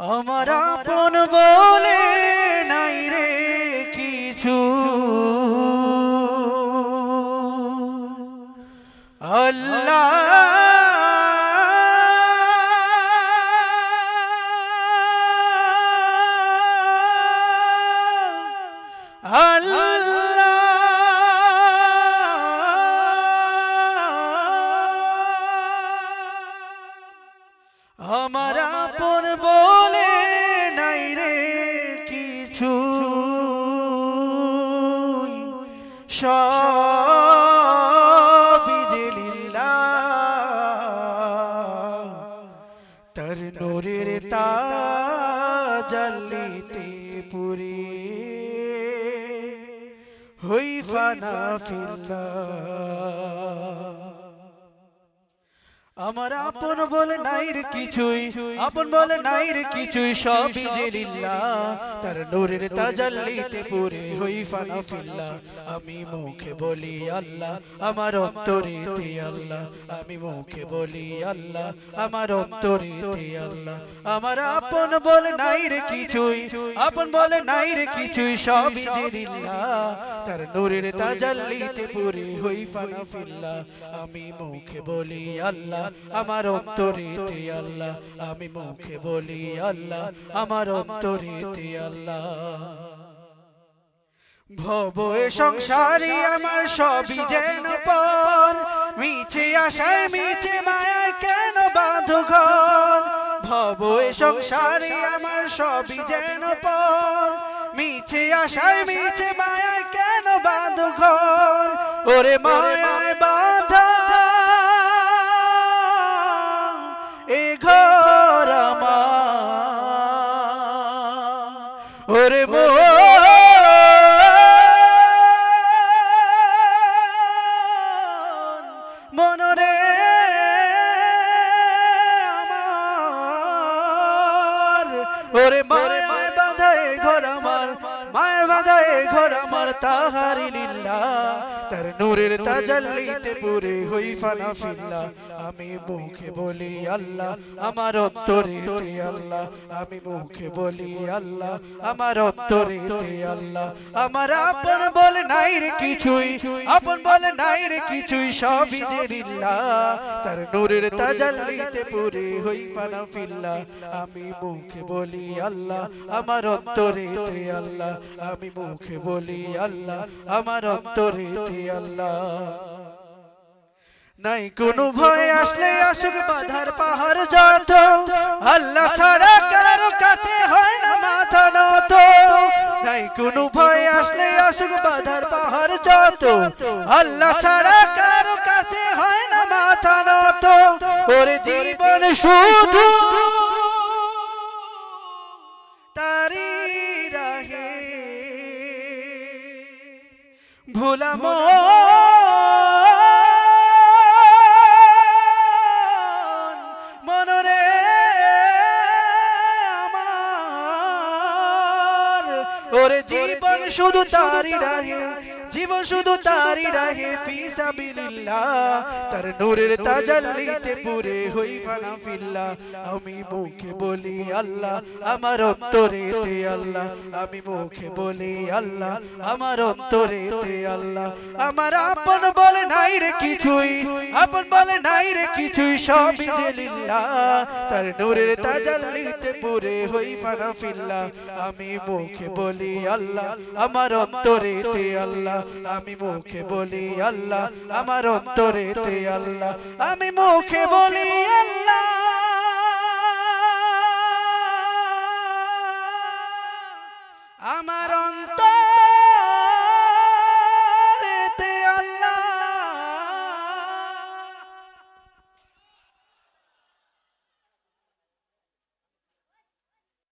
আমার আপন বলে তার নোরের তাজালিতে পুরে। হই ফানা ফিল্লাহ। আমার আপন বলে নাই রে কিছুই আপন বলে নাই রে কিছুই সবই যে লিল্লাহ তার নূরের তাজাল্লিতে পুরে হই ফানা ফিল্লা। আমি মুখে বলি আল্লাহ আমার অন্তরেতে আল্লাহ। আমি মুখে বলি আল্লাহ আমার অন্তরেতে আল্লাহ। আমার আপন বলে নাই রে কিছুই আপন বলে নাই রে কিছুই সবই যে লিল্লাহ তার নূরের তাজাল্লিতে পুরে হই ফানা ফিল্লা। আমি মুখে বলি আল্লাহ আমার অন্তরেতে আল্লাহ, আমি মুখে বলি আল্লাহ, আমার অন্তরেতে আল্লাহ। ভব সংসারে আমার সবই যেন পর মিছে আশায়, মিছে মায়ায় কেন বাঁধো ঘর? ভব সংসারে আমার সবই যেন পর মিছে আশায়, মিছে মায়ায় কেন বাঁধো ঘর? ওরে মায়ায় ওরে মো মনরে আমার। ওরে মায় বাঁধায় ঘর আমার মায় বাঁধায় ঘর আমার তাহারি লীলা। নূরের তাজাল্লিতে পুরে হই ফানা ফিল্লা। আমি মুখে বলি আল্লাহ আমার অন্তরে আল্লাহ। আমি মুখে বলি আল্লাহ আমার অন্তরে আল্লাহ। আমার আপন বলে নাই রে কিছুই। আপন বলে নাই রে কিছুই সবই যে তার নূরের তাজাল্লিতে পুরে হই ফানা ফিল্লা। আমি মুখে বলি আল্লাহ আমার অন্তরে আল্লাহ। আমি মুখে বলি আল্লাহ আমার অন্তরে তে আল্লাহ। নাই কোনো ভয় আসলে আসুক বাধার পাহাড় যত। আল্লাহ ছাড়া কারও কাছে হয় না মাথা নত। নাই কোনো ভয় আসলে আসুক বাধার পাহাড় যত। আল্লাহ ছাড়া কারও কাছে হয় না মাথা নত। ওরে জীবন শুধু ওরে জীবন শুধু তারি রাহে। জীবন শুধু তারি রাহে ফিসাবিলিল্লাহ তার নূরের তাজাল্লিতে পুরে হই ফানা ফিল্লা আমি মুখে বলি আল্লাহ, আমার অন্তরে তে আল্লাহ। আমি মুখে বলি আল্লাহ, আমার অন্তরে তে আল্লাহ। আমার আপন বলে নাই রে কিছুই, আপন বলে নাই রে কিছুই সবই যে লিল্লাহ তার নূরের তাজাল্লিতে পুরে হই ফানা ফিল্লা আমি মুখে বলি আল্লাহ, আমার অন্তরে তে আল্লাহ। আমি মুখে বলি আল্লাহ আমার অন্তরে আল্লাহ আমি মুখে বলি আল্লাহ।